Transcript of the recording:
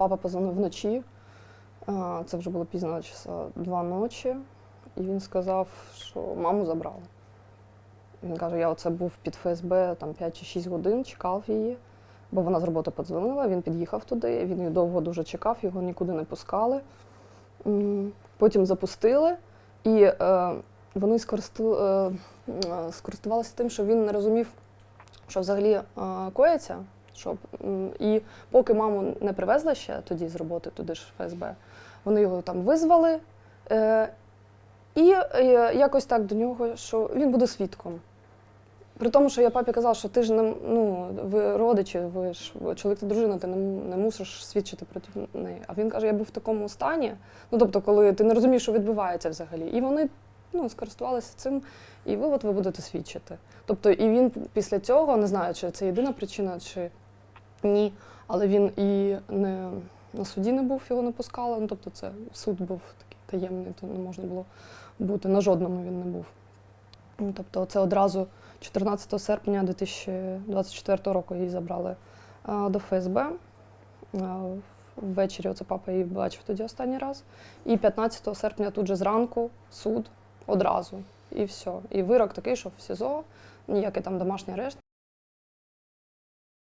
Папа позвонив вночі. Це вже було пізно часа два ночі. І він сказав, що маму забрали. Він каже, я оце був під ФСБ там 5 чи 6 годин, чекав її, бо вона з роботи подзвонила, він під'їхав туди, він її довго дуже чекав, його нікуди не пускали. Потім запустили, і е, вони скористу, е, е, скористувалися тим, що він не розумів, що взагалі е, коїться. Щоб, і поки маму не привезли ще тоді з роботи, туди ж ФСБ, вони його там визвали. Е, і е, якось так до нього, що він буде свідком. При тому, що я папі казала, що ти ж не ну, ви родичі, ви ж чоловік та дружина, ти не, не мусиш свідчити проти неї. А він каже, я був в такому стані. Ну тобто, коли ти не розумієш, що відбувається взагалі. І вони ну, скористувалися цим, і ви от ви будете свідчити. Тобто, і він після цього, не знаю, чи це єдина причина, чи ні, але він і не на суді не був, його не пускали. Ну, тобто, це суд був такий таємний, то не можна було бути. На жодному він не був. Ну, Тобто, це одразу 14 серпня 2024 року її забрали а, до ФСБ. А, Ввечері оце папа її бачив тоді останній раз. І 15 серпня тут же зранку суд одразу. І все. І вирок такий, що в СІЗО, ніякий там домашній арешт.